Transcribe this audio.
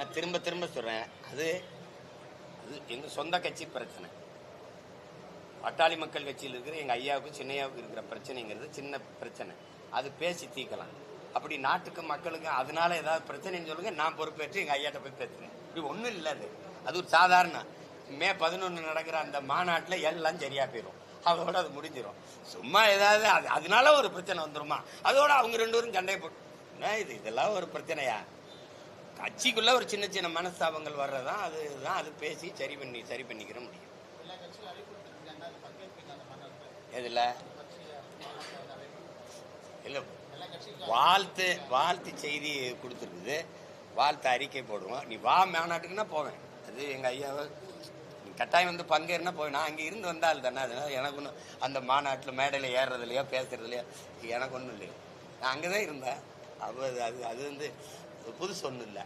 நான் திரும்ப திரும்ப சொல்கிறேன் அது அது எங்கள் சொந்த கட்சி பிரச்சனை. பட்டாளி மக்கள் கட்சியில் இருக்கிற எங்கள் ஐயாவுக்கும் சின்னையாவுக்கும் இருக்கிற பிரச்சனைங்கிறது சின்ன பிரச்சனை. அது பேசி தீர்க்கலாம். அப்படி நாட்டுக்கு மக்களுக்கு அதனால ஏதாவது பிரச்சனைன்னு சொல்லுங்க நான் பொறுப்பேற்று எங்கள் ஐயாட்ட போய் பேசுகிறேன் இப்படி ஒன்றும் இல்லை அது. அது ஒரு சாதாரண மே பதினொன்று நடக்கிற அந்த மாநாட்டில் எல்லாம் சரியாக போயிடும் அதோட அது முடிஞ்சிடும் சும்மா ஏதாவது அது அதனால ஒரு பிரச்சனை வந்துருமா? அதோட அவங்க ரெண்டு பேரும் சண்டை போட்டு இது இதெல்லாம் ஒரு பிரச்சனையா? கட்சிக்குள்ள ஒரு சின்ன சின்ன மனஸ்தாபங்கள் வர்றதான் அதுதான் அது பேசி சரி பண்ணி சரி பண்ணிக்கிற முடியும். எதுல? இல்ல. வாழ்த்து வாழ்த்து செய்தி கொடுத்துருக்குது. வாழ்த்து அறிக்கை போடுவோம். நீ வா மாநாட்டுக்குன்னா போவேன். அது எங்க ஐயாவை. நீ கட்டாயம் வந்து பங்கேறினா போய் நான் அங்கே இருந்து வந்தால் தானே. அதனால எனக்கு ஒன்றும் அந்த மாநாட்டில் மேடையில் ஏறுறதுலையோ பேசுறதுலையோ எனக்கு ஒன்றும் இல்லையோ. நான் அங்கே தான் இருந்தேன். அது அது அது வந்து புதுசு ஒன்றும் இல்லை